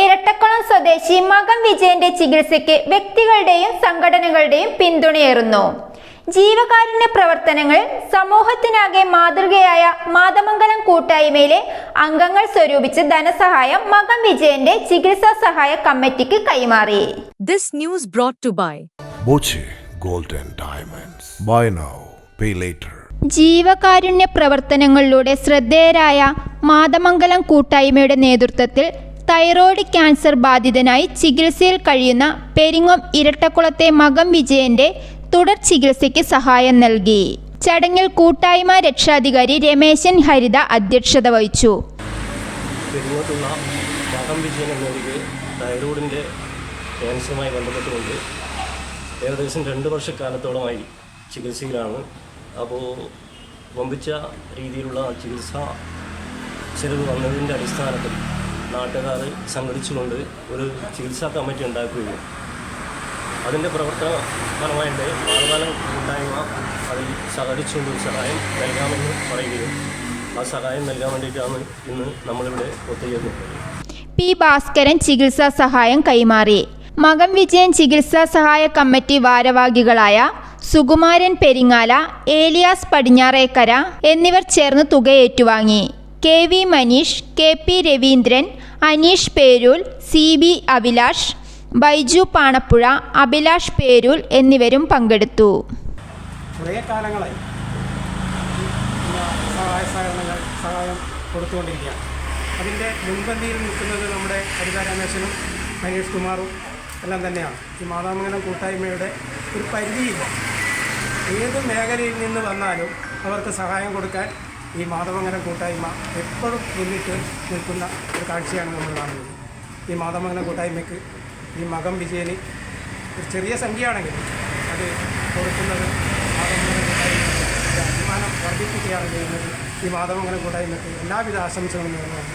ഇരട്ടക്കുളം സ്വദേശി മകം വിജയന്റെ ചികിത്സയ്ക്ക് വ്യക്തികളുടെയും സംഘടനകളുടെയും പിന്തുണയേറുന്നു ജീവകാരുണ്യ പ്രവർത്തനങ്ങൾ സമൂഹത്തിനാകെ മാതൃകയായ മാതമംഗലം കൂട്ടായ്മയിലെ അംഗങ്ങൾ സ്വരൂപിച്ച് ധനസഹായം മകം വിജയന്റെ ചികിത്സാ സഹായ കമ്മിറ്റിക്ക് കൈമാറി this news brought to by Boche Gold and Diamonds. Buy now, pay later. ജീവകാരുണ്യ പ്രവർത്തനങ്ങളിലൂടെ ശ്രദ്ധേയരായ മാതമംഗലം കൂട്ടായ്മയുടെ നേതൃത്വത്തിൽ തൈറോയ്ഡ് ക്യാൻസർ ബാധിതനായി ചികിത്സയിൽ കഴിയുന്ന പെരിങ്ങോം ഇരട്ടക്കുളത്തെ മകം വിജയന്റെ തുടർ ചികിത്സയ്ക്ക് സഹായം നൽകി. ചടങ്ങിൽ കൂട്ടായ്മ രക്ഷാധികാരി രമേശൻ ഹരിത അധ്യക്ഷത വഹിച്ചു. ഏകദേശം രണ്ട് വർഷക്കാലത്തോളമായി ചികിത്സയിലാണ്. അപ്പോൾ വമ്പിച്ച രീതിയിലുള്ള ചികിത്സ ചെലവ് വന്നതിന്റെ അടിസ്ഥാനത്തിൽ നാട്ടുകാർ സംഘടിച്ചുകൊണ്ട് ഒരു ചികിത്സാ കമ്മിറ്റി ഉണ്ടാക്കുകയും അതിന്റെ പ്രവർത്തന ഫലമായിട്ട് ആളുകാലം കൂട്ടായ്മ അതിൽ സഹകരിച്ചുകൊണ്ട് സഹായം നൽകാമെന്ന് പറയുകയും ആ സഹായം നൽകാൻ വേണ്ടിയിട്ടാണ് ഇന്ന് നമ്മളിവിടെ ഒത്തുചേർന്നത് പി ഭാസ്കരൻ ചികിത്സാ സഹായം കൈമാറി. മകം വിജയൻ ചികിത്സാ സഹായ കമ്മിറ്റി ഭാരവാഹികളായ സുകുമാരൻ പെരിങ്ങാല ഏലിയാസ് പടിഞ്ഞാറേക്കര എന്നിവർ ചേർന്ന് തുക ഏറ്റുവാങ്ങി K V Manish K P Raveendran Aneesh Perul C B Abhilash Baiju Panappuzha Abhilash Perul എന്നിവരും പങ്കെടുത്തു. കുറേ സഹായ സഹകരണങ്ങൾ സഹായം കൊടുത്തുകൊണ്ടിരിക്കുകയാണ്. അതിന്റെ മുൻപന്തിയിൽ നിൽക്കുന്നത് നമ്മുടെ ഹരിത രമേശനും മനീഷ് കുമാറും എല്ലാം തന്നെയാണ്. ഈ മാതാമംഗലം കൂട്ടായ്മയുടെ ഒരു പരിധിയില്ല. ഏത് മേഖലയിൽ നിന്ന് വന്നാലും അവർക്ക് സഹായം കൊടുക്കാൻ ഈ മാതമംഗലം കൂട്ടായ്മ എപ്പോഴും മുന്നിട്ട് നിൽക്കുന്ന ഒരു കാഴ്ചയാണ് നമ്മൾ കാണുന്നത്. ഈ മാതമംഗലം കൂട്ടായ്മയ്ക്ക് ഈ മകം വിജയന് ഒരു ചെറിയ സംഖ്യയാണെങ്കിൽ അത് കൊടുക്കുന്നത് അഭിമാനം വർദ്ധിപ്പിക്കുകയാണ് ചെയ്യുന്നത്. ഈ മാതമംഗലം കൂട്ടായ്മയ്ക്ക് എല്ലാവിധ ആശംസകളും നേർന്നുകൊണ്ട്